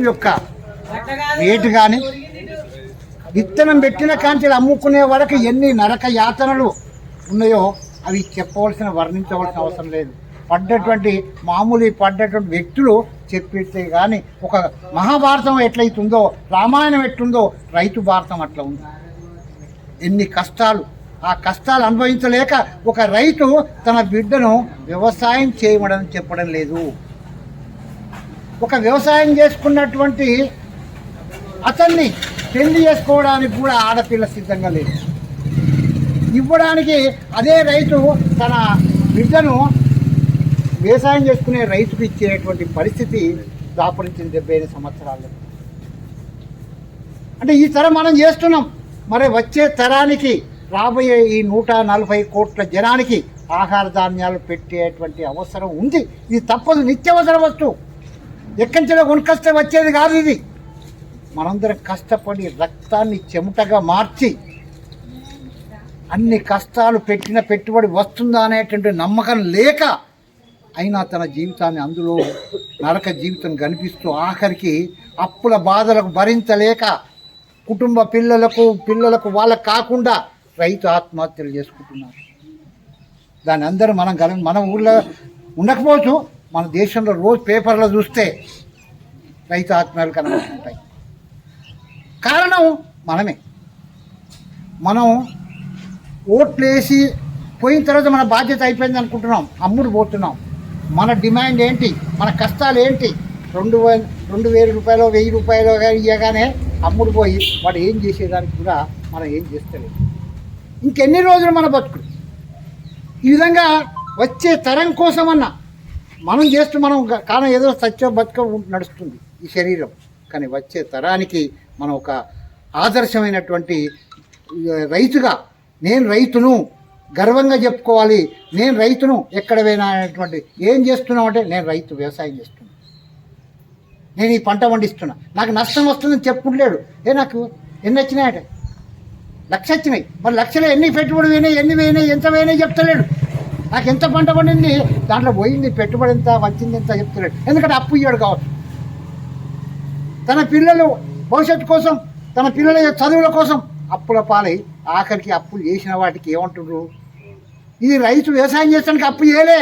యొక్క రేటు కానీ విత్తనం పెట్టిన కాంచెలు అమ్ముకునే వరకు ఎన్ని నరక యాతనలు ఉన్నాయో అవి చెప్పవలసిన వర్ణించవలసిన అవసరం లేదు. పడ్డటువంటి మామూలు పడ్డటువంటి వ్యక్తులు చెప్పితే కానీ ఒక మహాభారతం ఎట్లయితుందో రామాయణం ఎట్లుందో రైతు భారతం అట్లా ఉంది. ఎన్ని కష్టాలు. ఆ కష్టాలు అనుభవించలేక ఒక రైతు తన బిడ్డను వ్యవసాయం చేయమని చెప్పడం లేదు. ఒక వ్యవసాయం చేసుకున్నటువంటి అతన్ని పెళ్ళి చేసుకోవడానికి కూడా ఆడపిల్ల సిద్ధంగా లేదు. ఇవ్వడానికి అదే రైతు తన బిడ్డను వ్యవసాయం చేసుకునే రైతుకు ఇచ్చేటువంటి పరిస్థితి దాపరించిన డెబ్బై ఐదు సంవత్సరాలు అంటే ఈ తరం మనం చేస్తున్నాం. మరి వచ్చే తరానికి రాబోయే ఈ నూట నలభై కోట్ల జనానికి ఆహార ధాన్యాలు పెట్టేటువంటి అవసరం ఉంది. ఇది తప్పదు నిత్యవసర వస్తువు. ఎక్కడి నుంచి కొనుకొస్తే వచ్చేది కాదు ఇది. మనందరం కష్టపడి రక్తాన్ని చెమటగా మార్చి అన్ని కష్టాలు పెట్టిన పెట్టుబడి వస్తుందా అనేటువంటి నమ్మకం లేక అయినా తన జీవితాన్ని అందులో నరక జీవితం కనిపిస్తూ ఆఖరికి అప్పుల బాధలకు భరించలేక కుటుంబ పిల్లలకు పిల్లలకు వాళ్ళకు కాకుండా రైతు ఆత్మహత్యలు చేసుకుంటున్నారు. దాని అందరూ మనం గల మన ఊళ్ళో ఉండకపోవచ్చు. మన దేశంలో రోజు పేపర్లో చూస్తే రైతు ఆత్మహత్యలు కనబడుతుంటాయి. కారణం మనమే. మనం ఓట్లు వేసి పోయిన తర్వాత మన బాధ్యత అయిపోయింది అనుకుంటున్నాం. అమ్ముడు పోతున్నాం. మన డిమాండ్ ఏంటి? మన కష్టాలు ఏంటి? రెండు రెండు వేల రూపాయలు వెయ్యి రూపాయలు ఇవ్వగానే అమ్ముడు పోయి వాడు ఏం చేసేదానికి కూడా మనం ఏం చేస్తలేదు. ఇంకెన్ని రోజులు మన బతుకుడు? ఈ విధంగా వచ్చే తరం కోసమన్నా మనం చేస్తూ మనం గ- కాలం ఏదో సత్య బతుక నడుస్తుంది ఈ శరీరం. కానీ వచ్చే తరానికి మనం ఒక ఆదర్శమైనటువంటి రైతుగా నేను రైతును గర్వంగా చెప్పుకోవాలి. నేను రైతును ఎక్కడ పోయినా అనేటువంటి ఏం చేస్తున్నావు అంటే నేను రైతు వ్యవసాయం చేస్తున్నా. నేను ఈ పంట పండిస్తున్నా. నాకు నష్టం వస్తుందని చెప్పుకుంటలేడు. ఏ నాకు ఎన్ని వచ్చినాయట? లక్ష వచ్చినాయి. మరి లక్షలు ఎన్ని పెట్టుబడి పోయినాయి ఎన్ని పోయినాయి ఎంత పోయినాయి చెప్తలేడు. నాకు ఎంత పంట పండింది? దాంట్లో పోయింది పెట్టుబడి ఎంత వచ్చింది ఎంత చెప్తున్నాడు. ఎందుకంటే అప్పు ఇయ్యాడు కావచ్చు. తన పిల్లలు భవిష్యత్తు కోసం తన పిల్లల చదువుల కోసం అప్పుల పాలై ఆఖరికి అప్పులు చేసిన వాటికి ఏమంటుండ్రు? ఇది రైతు వ్యవసాయం చేస్తానికి అప్పు చేయలే.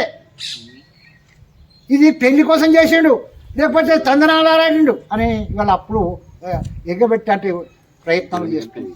ఇది పెళ్ళి కోసం చేసిండు లేకపోతే తందనాలాడిండు అని ఇవాళ అప్పులు ఆ, ఎగబెట్టే ప్రయత్నాలు చేస్తుంది